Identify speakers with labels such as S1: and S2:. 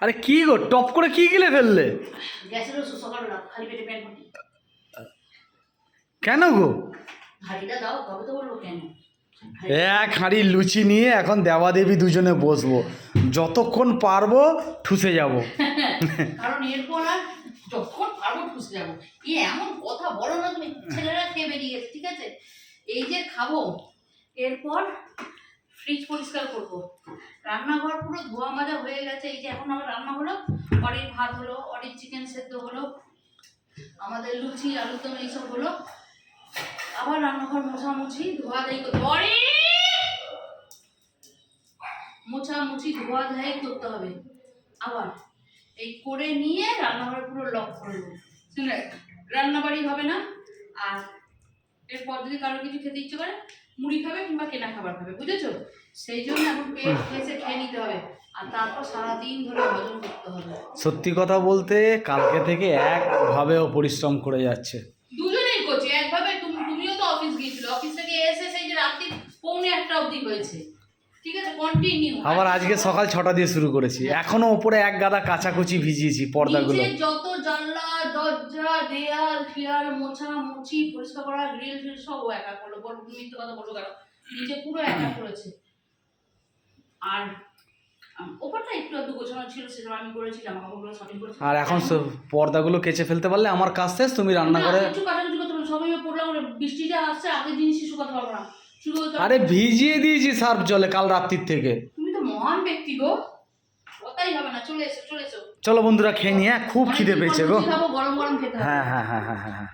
S1: আরে কি গো টপ করে কি গিলে ফেললে? কেন গো? এক হাঁড়ি লুচি নিয়ে এখন দেবাদেবী দুজনে বসবো। যতক্ষণ পারব ঠুসে যাব।
S2: কারণ এরপর আর যখন পারব ঠুসে যাব। এ এমন কথা বলো না তুমি ছেলেরা খেয়ে বেরিয়ে গেছে ঠিক আছে? এই যে খাব এরপর ফ্রিজ পরিষ্কার করব। রান্নাঘর পুরো ধোয়া মাজা হয়ে গেছে। এই যে এখন আমার রান্না হলো, অরির ভাত হলো, অরির চিকেন সেদ্ধ হলো, আমাদের লুচি, আলুর দম এইসব হলো। আবার রান্নাঘর মোছামুছি, ধোয়া দেই করতে অরি! মোছামুছি, ধোয়া ধাই করতে হবে। আবার এই করে নিয়ে রান্নাঘর পুরো লক করে দেবো। শুনে, রান্নাবাড়ি হবে না। আর এরপর যদি কারোর কিছু খেতে ইচ্ছে করে মুড়ি খাবে কিংবা কেনা খাবার খাবে বুঝেছ? সেই জন্য এখন পেট খেসে খেয়ে নিতে হবে। আর তারপর সারাদিন ধরে হজম করতে হবে।
S1: সত্যি কথা বলতে কালকে থেকে একভাবেও পরিশ্রম করে যাচ্ছে।
S2: দুজনেই করছে একভাবে। তুমি তুমিও তো অফিস গিয়েছিল। অফিস থেকে এসে সেই যে রাত্রি পৌনে একটা অবধি হয়েছে। ঠিক আছে কন্টিনিউ
S1: আবার আজকে সকাল ছটা দিয়ে শুরু করেছি। এখনও ওপরে এক গাদা কাচাকুচি ভিজিয়েছি পর্দাগুলো।
S2: যত জানলা দরজা দেয়াল ফিয়াল মোছা মুছি পরিষ্কার করা গ্রিল ফিল সব একা করল। বল মিথ্যে কথা বলব কেন? নিচে পুরো একা করেছে। আর ওপরটা একটু একটু গোছানো ছিল সেটা আমি করেছি জামা কাপড়গুলো সঠিক করেছি।
S1: আর এখন পর্দাগুলো কেচে ফেলতে পারলে আমার কাজ শেষ তুমি রান্না করে
S2: কিছু কাটাকুটি করতে পারব সবাই পড়লাম বৃষ্টিটা আসছে আগের জিনিসই শুকাতে পারব না।
S1: আরে ভিজিয়ে দিয়েছি সার্ফ জলে কাল রাত্রির থেকে।
S2: তুমি তো মহান ব্যক্তি গো। কথাই হবে না চলে
S1: বন্ধুরা খেয়ে নিয়ে খুব খিদে পেয়েছে গো।
S2: গরম গরম খেতে
S1: হ্যাঁ হ্যাঁ হ্যাঁ হ্যাঁ হ্যাঁ হ্যাঁ।